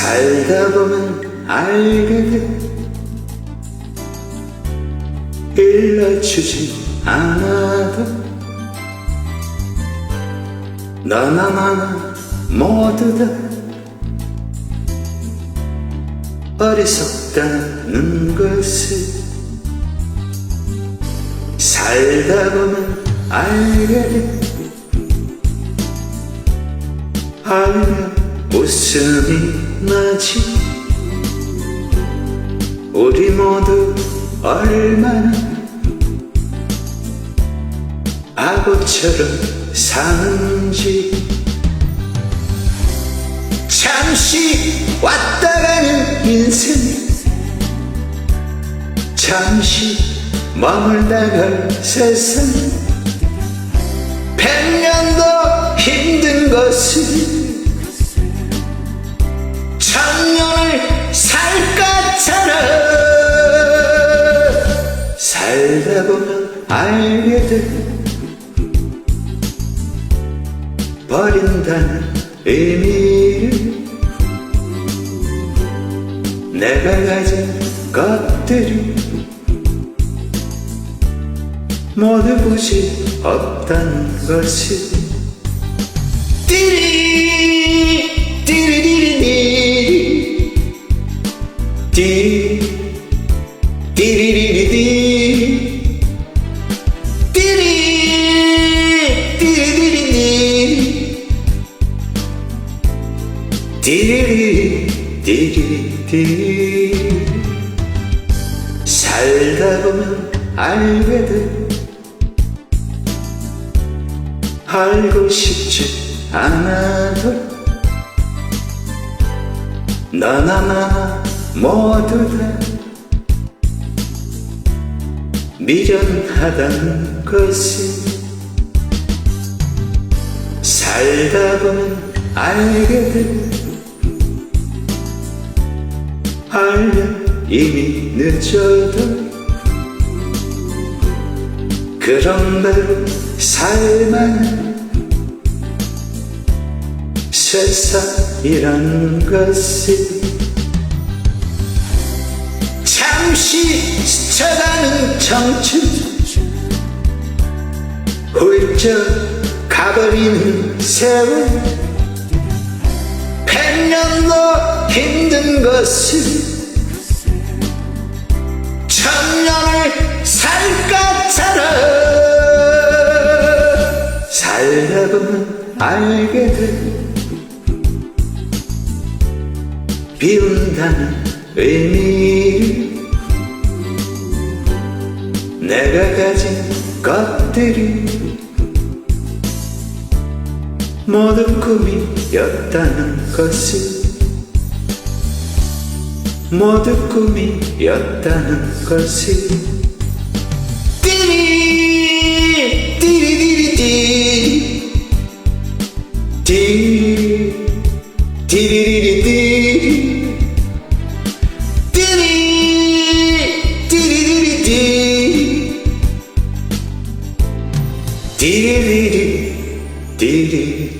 살다 보면 알게 돼. 일러주지 않아도 너나 나나 모두 다 어리석다는 것을 살다 보면 알게 돼. 알면 웃음이 나지. 우리 모두 얼마나 아구처럼 사는지. 잠시 왔다 가는 인생. 잠시 머물다 갈 세상. 백년도 보면 알게 돼 버린다는 의미 살다 보면 알게 돼. 알고 싶지 않아도 너나 나나 모두 다 미련하다는 것을 살다 보면 알게 돼 알면 이미 늦어도 그런 대로 살만 세상이란 것이 잠시 스쳐가는 청춘 훌쩍 가버리는 세월. 백년도 힘든 것을 천년을 살까잖아 살다 보면 알게 돼. 비운다는 의미를 내가 가진 것들이 모두 꿈이었다는 것을 모두 꿈이었다는 것을. 띠리 띠리리리띠. 띠 띠리리리띠. 띠리 띠리리리띠. 띠리리리 띠리리리